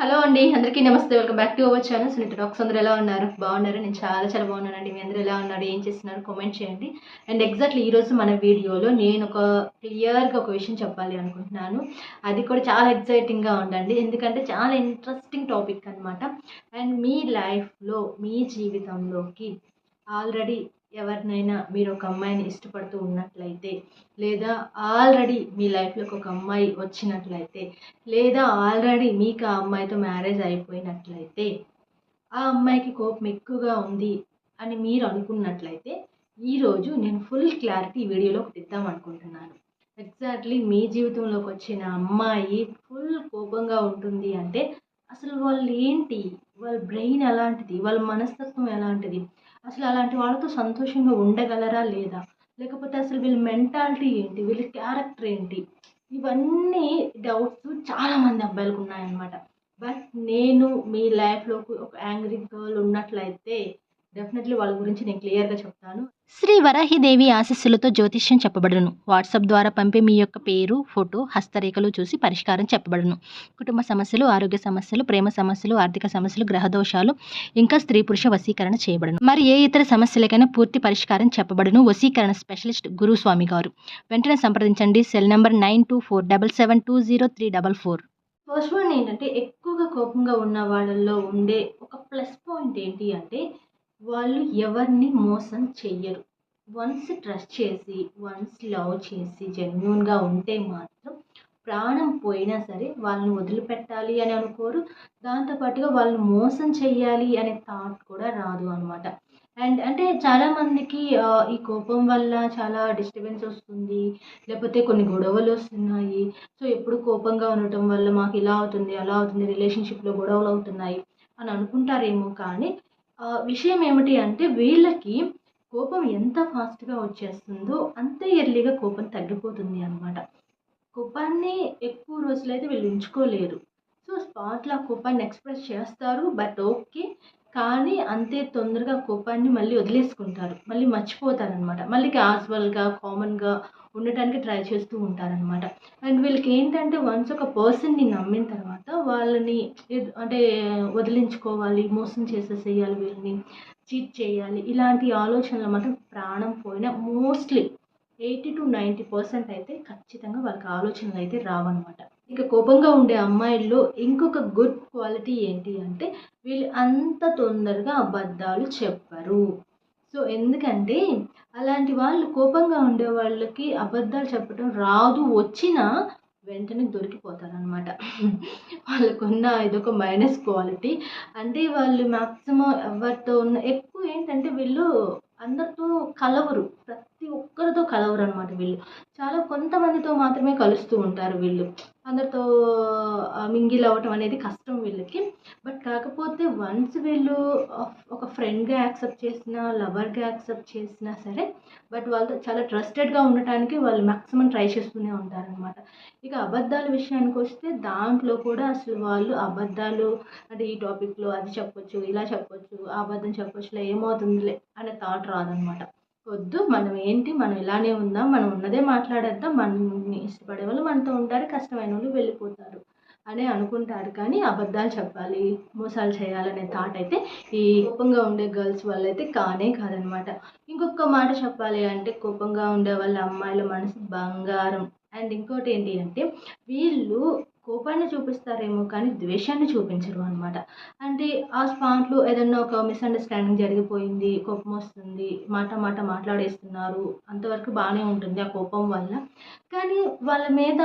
Hello అండి అందరికీ నమస్తే. Welcome back to our channel. Sunitha talks. అందరూ ఎలా ఉన్నారు? బాగున్నారు? నేను చాలా చాలా బాగున్నానండి. మీ అందరూ ఎలా ఉన్నారు? ఏం చేస్తున్నారు? కామెంట్ చేయండి. అండ్ ఎగ్జాక్ట్లీ ఈరోజు మన వీడియోలో నేను ఒక క్లియర్గా ఒక విషయం చెప్పాలి అనుకుంటున్నాను. అది కూడా చాలా ఎగ్జైటింగ్గా ఉండండి ఎందుకంటే చాలా ఇంట్రెస్టింగ్ టాపిక్ అనమాట అండ్ మీ లైఫ్లో మీ జీవితంలోకి ఆల్రెడీ ఎవరినైనా మీరు ఒక అమ్మాయిని ఇష్టపడుతూ ఉన్నట్లయితే లేదా ఆల్రెడీ మీ లైఫ్లోకి ఒక అమ్మాయి వచ్చినట్లయితే లేదా ఆల్రెడీ మీకు ఆ అమ్మాయితో మ్యారేజ్ అయిపోయినట్లయితే ఆ అమ్మాయికి కోపం ఎక్కువగా ఉంది అని మీరు అనుకున్నట్లయితే ఈరోజు నేను ఫుల్ క్లారిటీ వీడియోలో ఇద్దాం అనుకుంటున్నాను. ఎగ్జాక్ట్లీ మీ జీవితంలోకి వచ్చిన అమ్మాయి ఫుల్ కోపంగా ఉంటుంది అంటే అసలు వాళ్ళు ఏంటి వాళ్ళ బ్రెయిన్ ఎలాంటిది? వాళ్ళ మనస్తత్వం ఎలాంటిది? అసలు అలాంటి వాళ్ళతో సంతోషంగా ఉండగలరా లేదా? లేకపోతే అసలు వీళ్ళ మెంటాలిటీ ఏంటి? వీళ్ళ క్యారెక్టర్ ఏంటి? ఇవన్నీ డౌట్స్ చాలామంది అబ్బాయిలకు ఉన్నాయన్నమాట. బట్ నేను మీ లైఫ్లోకి ఒక యాంగ్రీ గర్ల్ ఉన్నట్లయితే డెఫినెట్లీ వాళ్ళ గురించి నేను క్లియర్గా చెప్తాను. శ్రీ వరాహిదేవి ఆశస్సులతో జ్యోతిష్యం చెప్పబడును. వాట్సాప్ ద్వారా పంపే మీ యొక్క పేరు ఫోటో హస్తరేఖలు చూసి పరిష్కారం చెప్పబడును. కుటుంబ సమస్యలు ఆరోగ్య సమస్యలు ప్రేమ సమస్యలు ఆర్థిక సమస్యలు గ్రహదోషాలు ఇంకా స్త్రీ పురుష వశీకరణ చేయబడును. మరి ఏ ఇతర సమస్యలకైనా పూర్తి పరిష్కారం చెప్పబడును. వశీకరణ స్పెషలిస్ట్ గురుస్వామి గారు. వెంటనే సంప్రదించండి. Cell number nine two four double seven two zero three double four. First one ఏంటంటే ఎక్కువగా కోపంగా ఉన్న వాళ్ళల్లో ఉండే ఒక ప్లస్ పాయింట్ ఏంటి అంటే వాళ్ళు ఎవరిని మోసం చెయ్యరు. వన్స్ ట్రస్ట్ చేసి వన్స్ లవ్ చేసి జెన్యున్గా ఉంటే మాత్రం ప్రాణం పోయినా సరే వాళ్ళని వదిలిపెట్టాలి అని అనుకోరు. దాంతోపాటుగా వాళ్ళని మోసం చెయ్యాలి అనే థాట్ కూడా రాదు అనమాట అండ్ అంటే చాలామందికి ఈ కోపం వల్ల చాలా డిస్టర్బెన్స్ వస్తుంది. లేకపోతే కొన్ని గొడవలు వస్తున్నాయి. సో ఎప్పుడు కోపంగా ఉండటం వల్ల మాకు ఇలా అవుతుంది అలా అవుతుంది రిలేషన్షిప్లో గొడవలు అవుతున్నాయి అని అనుకుంటారేమో కానీ విషయం ఏమిటి అంటే వీళ్ళకి కోపం ఎంత ఫాస్ట్గా వచ్చేస్తుందో అంతే ఎర్లీగా కోపం తగ్గిపోతుంది అనమాట కోపాన్ని ఎక్కువ రోజులైతే వీళ్ళు ఉంచుకోలేరు. సో స్పాట్లో కోపాన్ని ఎక్స్ప్రెస్ చేస్తారు బట్ ఓకే కానీ అంతే తొందరగా కోపాన్ని మళ్ళీ వదిలేసుకుంటారు. మళ్ళీ మర్చిపోతారనమాట మళ్ళీ క్యాజువల్గా కామన్గా ఉండటానికి ట్రై చేస్తూ ఉంటారనమాట అండ్ వీళ్ళకి ఏంటంటే వన్స్ ఒక పర్సన్ని నమ్మిన తర్వాత వాళ్ళని అంటే వదిలించుకోవాలి మోసం చేసేసేయాలి వీళ్ళని చీట్ చేయాలి ఇలాంటి ఆలోచనలు మాత్రం ప్రాణం పోయిన mostly eighty to ninety percent అయితే ఖచ్చితంగా వాళ్ళకి ఆలోచనలు అయితే రావన్నమాట. ఇక కోపంగా ఉండే అమ్మాయిల్లో ఇంకొక గుడ్ క్వాలిటీ ఏంటి అంటే వీళ్ళు అంత తొందరగా అబద్ధాలు చెప్పరు. సో ఎందుకంటే అలాంటి వాళ్ళు కోపంగా ఉండే వాళ్ళకి అబద్ధాలు చెప్పడం రాదు. వచ్చినా వెంటనే దొరికిపోతారనమాట వాళ్ళకున్న ఇదొక మైనస్ క్వాలిటీ అంటే వాళ్ళు మ్యాక్సిమం ఎవరితో ఉన్న ఎక్కువ ఏంటంటే వీళ్ళు అందరితో కలవరు. ఒక్కరితో కలవరు అనమాట వీళ్ళు. చాలా కొంతమందితో మాత్రమే కలుస్తూ ఉంటారు వీళ్ళు. అందరితో మింగిల్ అవ్వటం అనేది కష్టం వీళ్ళకి. బట్ కాకపోతే వన్స్ వీళ్ళు ఒక ఫ్రెండ్గా యాక్సెప్ట్ చేసినా లవర్గా యాక్సెప్ట్ చేసినా సరే బట్ వాళ్ళతో చాలా ట్రస్టెడ్గా ఉండటానికి వాళ్ళు మ్యాక్సిమం ట్రై చేస్తూనే ఉంటారనమాట. ఇక అబద్ధాల విషయానికి వస్తే దాంట్లో కూడా అసలు వాళ్ళు అబద్ధాలు అంటే ఈ టాపిక్లో అది చెప్పొచ్చు ఇలా చెప్పొచ్చు అబద్ధం చెప్పొచ్చులే ఏమవుతుందిలే అనే థాట్ రాదనమాట. వద్దు మనం ఏంటి మనం ఇలానే ఉందాం మనం ఉన్నదే మాట్లాడేద్దాం మనల్ని ఇష్టపడే వాళ్ళు మనతో ఉంటారు కష్టమైన వాళ్ళు వెళ్ళిపోతారు అని అనుకుంటారు. కానీ అబద్ధాలు చెప్పాలి మోసాలు చేయాలనే థాట్ అయితే ఈ కోపంగా ఉండే గర్ల్స్ వల్ల అయితే కానే కాదనమాట. ఇంకొక మాట చెప్పాలి అంటే కోపంగా ఉండే వాళ్ళ అమ్మాయిల మనసు బంగారం. అండ్ ఇంకోటి ఏంటి అంటే వీళ్ళు కోపాన్ని చూపిస్తారేమో కానీ ద్వేషాన్ని చూపించరు అనమాట అంటే ఆ స్పాట్లో ఏదన్నా ఒక మిస్అండర్స్టాండింగ్ జరిగిపోయింది కోపం వస్తుంది మాట మాట మాట్లాడేస్తున్నారు అంతవరకు బాగానే ఉంటుంది ఆ కోపం వల్ల. కానీ వాళ్ళ మీద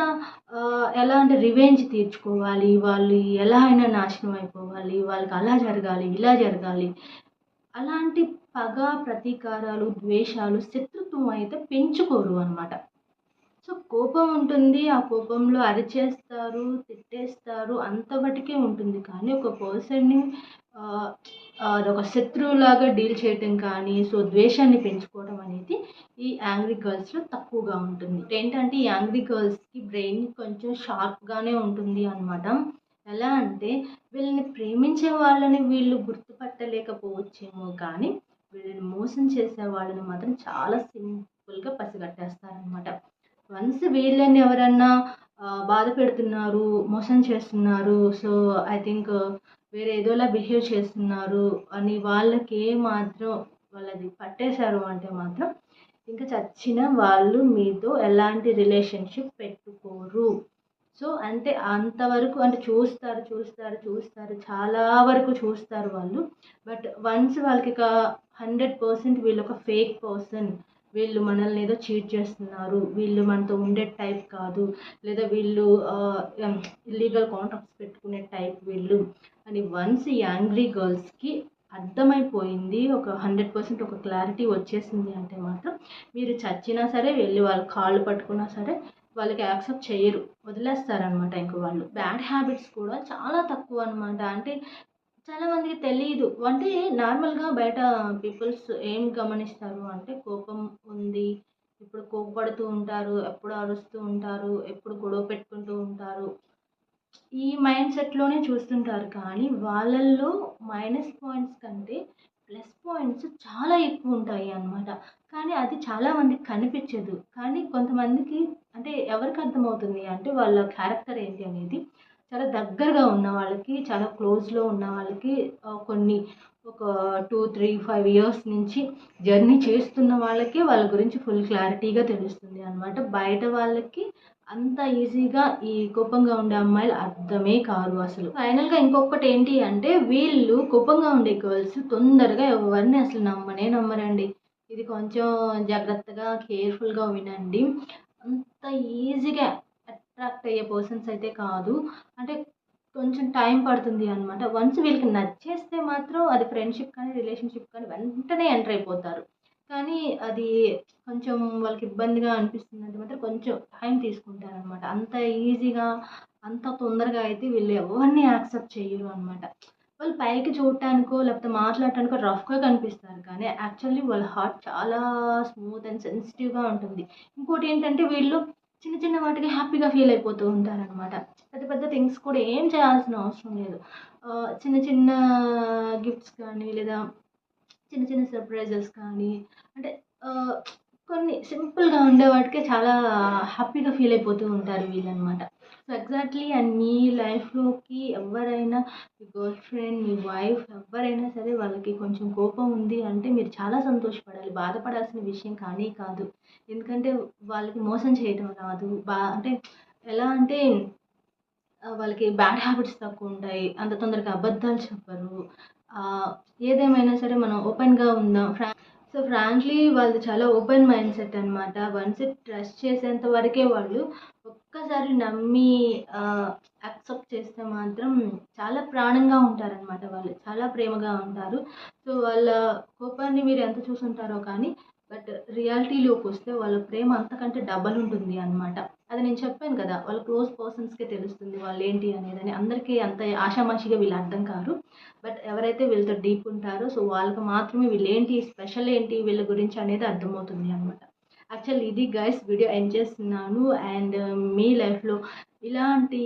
ఎలా అంటే రివెంజ్ తీర్చుకోవాలి వాళ్ళు ఎలా అయినా నాశనం అయిపోవాలి వాళ్ళకి అలా జరగాలి ఇలా జరగాలి. అలాంటి పగ ప్రతీకారాలు ద్వేషాలు శత్రుత్వం అయితే పెంచుకోరు అనమాట సో కోపం ఉంటుంది ఆ కోపంలో అరిచేస్తారు తిట్టేస్తారు అంతవరకే ఉంటుంది. కానీ ఒక పర్సన్ని అదొక శత్రువులాగా డీల్ చేయటం కానీ సో ద్వేషాన్ని పెంచుకోవడం అనేది ఈ యాంగ్రీ గర్ల్స్లో తక్కువగా ఉంటుంది. ఏంటంటే ఈ యాంగ్రీ గర్ల్స్కి బ్రెయిన్ కొంచెం షార్ప్గానే ఉంటుంది అనమాట ఎలా అంటే వీళ్ళని ప్రేమించే వాళ్ళని వీళ్ళు గుర్తుపట్టలేకపోవచ్చేమో కానీ వీళ్ళని మోసం చేసే వాళ్ళని మాత్రం చాలా సింపుల్గా పసిగట్టేస్తారనమాట వన్స్ వీళ్ళని ఎవరన్నా బాధ పెడుతున్నారు మోసం చేస్తున్నారు సో ఐ థింక్ వేరే ఏదోలా బిహేవ్ చేస్తున్నారు అని వాళ్ళకి ఏ మాత్రం వాళ్ళది పట్టేశారు అంటే మాత్రం ఇంకా చచ్చిన వాళ్ళు మీతో ఎలాంటి రిలేషన్షిప్ పెట్టుకోరు. సో అంటే అంతవరకు అంటే చూస్తారు చూస్తారు చూస్తారు చాలా వరకు చూస్తారు వాళ్ళు. బట్ వన్స్ వాళ్ళకి ఒక హండ్రెడ్ పర్సెంట్ వీళ్ళు ఒక ఫేక్ పర్సన్ వీళ్ళు మనల్ని ఏదో చీట్ చేస్తున్నారు వీళ్ళు మనతో ఉండే టైప్ కాదు లేదా వీళ్ళు ఇల్లీగల్ కాంట్రాక్ట్స్ పెట్టుకునే టైప్ వీళ్ళు అని వన్స్ ఈ యాంగ్రీ గర్ల్స్కి అర్థమైపోయింది ఒక హండ్రెడ్ పర్సెంట్ ఒక క్లారిటీ వచ్చేసింది అంటే మాత్రం మీరు చచ్చినా సరే వెళ్ళి వాళ్ళ కాళ్ళు పట్టుకున్నా సరే వాళ్ళకి యాక్సెప్ట్ చేయరు వదిలేస్తారనమాట ఇంక వాళ్ళు. బ్యాడ్ హ్యాబిట్స్ కూడా చాలా తక్కువ అనమాట అంటే చాలామందికి తెలియదు అంటే నార్మల్గా బయట పీపుల్స్ ఏం గమనిస్తారు? అంటే కోపం ఉంది. ఇప్పుడు కోపపడుతూ ఉంటారు. ఎప్పుడు అరుస్తూ ఉంటారు. ఎప్పుడు గొడవ పెట్టుకుంటూ ఉంటారు. ఈ మైండ్ సెట్లోనే చూస్తుంటారు. కానీ వాళ్ళల్లో మైనస్ పాయింట్స్ కంటే ప్లస్ పాయింట్స్ చాలా ఎక్కువ ఉంటాయి అన్నమాట. కానీ అది చాలా మందికి కనిపించదు. కానీ కొంతమందికి అంటే ఎవరికి అర్థమవుతుంది? అంటే వాళ్ళ క్యారెక్టర్ ఏంటి అనేది చాలా దగ్గరగా ఉన్న వాళ్ళకి చాలా క్లోజ్లో ఉన్న వాళ్ళకి కొన్ని ఒక టూ త్రీ ఫైవ్ ఇయర్స్ నుంచి జర్నీ చేస్తున్న వాళ్ళకి వాళ్ళ గురించి ఫుల్ క్లారిటీగా తెలుస్తుంది అనమాట బయట వాళ్ళకి అంత ఈజీగా ఈ కోపంగా ఉండే అమ్మాయిలు అర్థమే కాదు అసలు. ఫైనల్గా ఇంకొకటి ఏంటి అంటే వీళ్ళు కోపంగా ఉండే గర్ల్స్ తొందరగా ఎవరిని అసలు నమ్మనే నమ్మరండి. ఇది కొంచెం జాగ్రత్తగా కేర్ఫుల్గా వినండి. అంత ఈజీగా అట్రాక్ట్ అయ్యే పర్సన్స్ అయితే కాదు. అంటే కొంచెం టైం పడుతుంది అనమాట వన్స్ వీళ్ళకి నచ్చేస్తే మాత్రం అది ఫ్రెండ్షిప్ కానీ రిలేషన్షిప్ కానీ వెంటనే ఎంటర్ అయిపోతారు. కానీ అది కొంచెం వాళ్ళకి ఇబ్బందిగా అనిపిస్తుంది అంటే మాత్రం కొంచెం టైం తీసుకుంటారు అనమాట అంత ఈజీగా అంత తొందరగా అయితే వీళ్ళు ఎవరిని యాక్సెప్ట్ చేయరు అనమాట వాళ్ళు పైకి చూడటానికో లేకపోతే మాట్లాడటానికో రఫ్గా కనిపిస్తారు. కానీ యాక్చువల్లీ వాళ్ళ హార్ట్ చాలా స్మూత్ అండ్ సెన్సిటివ్గా ఉంటుంది. ఇంకోటి ఏంటంటే వీళ్ళు చిన్న చిన్న వాటికి హ్యాపీగా ఫీల్ అయిపోతూ ఉంటారనమాట పెద్ద పెద్ద థింగ్స్ కూడా ఏం చేయాల్సిన అవసరం లేదు. చిన్న చిన్న గిఫ్ట్స్ కానీ లేదా చిన్న చిన్న సర్ప్రైజెస్ కానీ అంటే కొన్ని సింపుల్గా ఉండే వాటికే చాలా హ్యాపీగా ఫీల్ అయిపోతూ ఉంటారు వీళ్ళనమాట సో ఎగ్జాక్ట్లీ అండ్ మీ లైఫ్లోకి ఎవరైనా మీ గర్ల్ ఫ్రెండ్ మీ వైఫ్ ఎవరైనా సరే వాళ్ళకి కొంచెం కోపం ఉంది అంటే మీరు చాలా సంతోషపడాలి. బాధపడాల్సిన విషయం కానీ కాదు. ఎందుకంటే వాళ్ళకి మోసం చేయటం రాదు. బా అంటే ఎలా అంటే వాళ్ళకి బ్యాడ్ హ్యాబిట్స్ తక్కువ ఉంటాయి. అంత తొందరగా అబద్ధాలు చెప్పరు. ఏదేమైనా సరే మనం ఓపెన్గా ఉందాం. సో ఫ్రాంక్లీ వాళ్ళు చాలా ఓపెన్ మైండ్ సెట్ అనమాట వన్స్ ట్రస్ట్ చేసేంత వరకే వాళ్ళు ఒక్కసారి నమ్మి యాక్సెప్ట్ చేస్తే మాత్రం చాలా ప్రాణంగా ఉంటారనమాట వాళ్ళు. చాలా ప్రేమగా ఉంటారు. సో వాళ్ళ కోపాన్ని మీరు ఎంత చూసుంటారో కానీ బట్ రియాలిటీలోకి వస్తే వాళ్ళ ప్రేమ అంతకంటే డబల్ ఉంటుంది అనమాట అది నేను చెప్పాను కదా వాళ్ళ క్లోజ్ పర్సన్స్కే తెలుస్తుంది వాళ్ళు ఏంటి అనేది అని అందరికీ అంత ఆషామాషిగా వీళ్ళు అర్థం కారు. బట్ ఎవరైతే వీళ్ళతో డీప్ ఉంటారో సో వాళ్ళకి మాత్రమే వీళ్ళు ఏంటి స్పెషల్ ఏంటి వీళ్ళ గురించి అనేది అర్థమవుతుంది అనమాట యాక్చువల్ ఇది గైస్ వీడియో ఎండ్ చేస్తున్నాను అండ్ um, మీ లైఫ్లో ఇలాంటి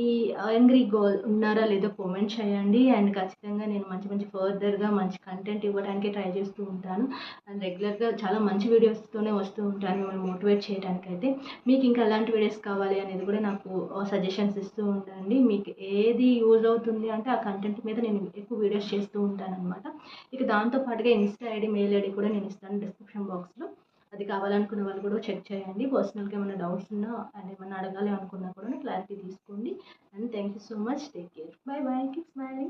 యాంగ్రీ గోల్ ఉన్నారా లేదో కామెంట్ చేయండి అండ్ ఖచ్చితంగా నేను మంచి మంచి ఫర్దర్గా మంచి కంటెంట్ ఇవ్వడానికి ట్రై చేస్తూ ఉంటాను. అండ్ రెగ్యులర్గా చాలా మంచి వీడియోస్తోనే వస్తూ ఉంటాను మిమ్మల్ని మోటివేట్ చేయడానికైతే మీకు ఇంకా ఎలాంటి వీడియోస్ కావాలి అనేది కూడా నాకు uh, సజెషన్స్ ఇస్తూ ఉండండి. మీకు ఏది యూజ్ అవుతుంది అంటే ఆ కంటెంట్ మీద నేను ఎక్కువ వీడియోస్ చేస్తూ ఉంటాను అనమాట ఇక దాంతో పాటుగా ఇన్స్టా ఐడి మెయిల్ ఐడి కూడా నేను ఇస్తాను డిస్క్రిప్షన్ బాక్స్లో అది కావాలనుకున్న వాళ్ళు కూడా చెక్ చేయండి. పర్సనల్గా ఏమైనా డౌట్స్ ఉన్నా అండ్ ఏమైనా అడగాలి అనుకున్నా కూడా క్లారిటీ తీసుకోండి. And thank you so much take care bye bye keep smiling